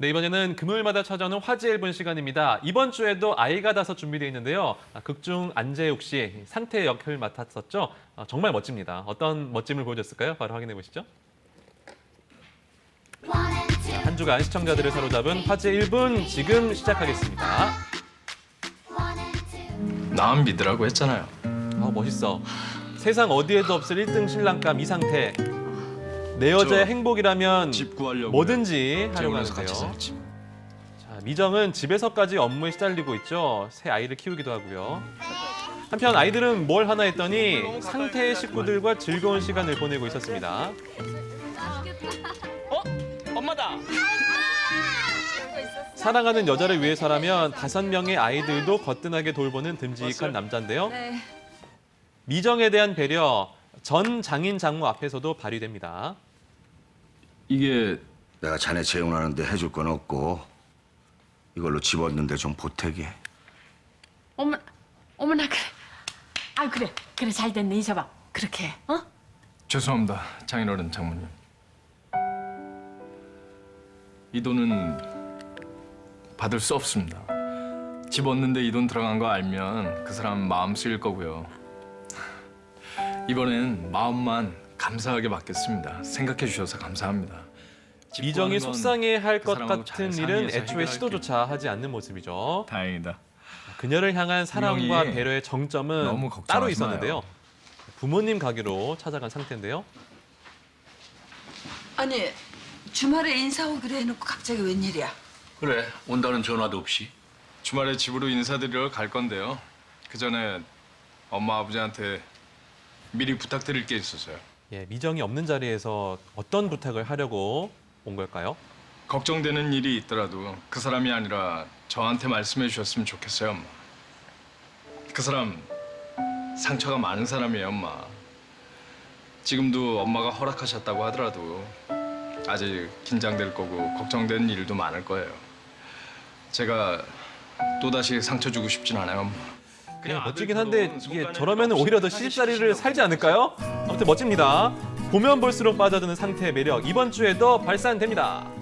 네, 이번에는 금요일마다 찾아오는 화제 1분 시간입니다. 이번 주에도 아이가 다섯 준비되어 있는데요. 아, 극중 안재욱 씨 상태 역을 맡았었죠. 아, 정말 멋집니다. 어떤 멋짐을 보여줬을까요? 바로 확인해 보시죠. 한 주간 시청자들을 사로잡은 화제 1분 지금 시작하겠습니다. 나만 믿으라고 했잖아요. 아, 멋있어. 세상 어디에도 없을 1등 신랑감 이 상태. 내 여자의 저 행복이라면 집 구하려고 뭐든지 하려고 재혼해서 같이 하는데요. 살. 자, 미정은 집에서까지 업무에 시달리고 있죠. 새 아이를 키우기도 하고요. 한편 아이들은 뭘 하나 했더니 상태의 식구들과 즐거운 시간을 보내고 있었습니다. 엄마다. 사랑하는 여자를 위해서라면 다섯 명의 아이들도 거뜬하게 돌보는 듬직한 남자인데요. 네. 미정에 대한 배려 전 장인 장모 앞에서도 발휘됩니다. 이게 내가 자네 재혼하는데 해줄 건 없고 이걸로 집 얻는데 좀 보태게. 어머, 어머나 그래. 아 그래, 그래 잘 됐네 이서방. 그렇게, 해, 어? 죄송합니다, 장인어른 장모님. 이 돈은 받을 수 없습니다. 집 얻는데 이 돈 들어간 거 알면 그 사람 마음 쓰일 거고요. 이번엔 마음만 감사하게 받겠습니다. 생각해 주셔서 감사합니다. 집 미정이 건 속상해할 그것 사람하고 같은 잘 일은 상의해서 애초에. 시도조차 하지 않는 모습이죠. 다행이다. 그녀를 향한 사랑과 미영이 배려의 정점은 너무 걱정하지 따로 마요. 있었는데요. 부모님 가게로 찾아간 상태인데요. 아니 주말에 인사 오기로 해놓고 갑자기 웬일이야? 그래 온다는 전화도 없이 주말에 집으로 인사드리러 갈 건데요. 그 전에 엄마 아버지한테 미리 부탁드릴 게 있어서요. 예, 미정이 없는 자리에서 어떤 부탁을 하려고 온 걸까요? 걱정되는 일이 있더라도 그 사람이 아니라 저한테 말씀해 주셨으면 좋겠어요, 엄마. 그 사람 상처가 많은 사람이에요, 엄마. 지금도 엄마가 허락하셨다고 하더라도 아직 긴장될 거고 걱정되는 일도 많을 거예요. 제가 또다시 상처 주고 싶진 않아요, 엄마. 예, 멋지긴 한데 이게 저러면 오히려 더 시집살이를 살지 않을까요? 아무튼 멋집니다. 보면 볼수록 빠져드는 상태의 매력 이번 주에도 발산됩니다.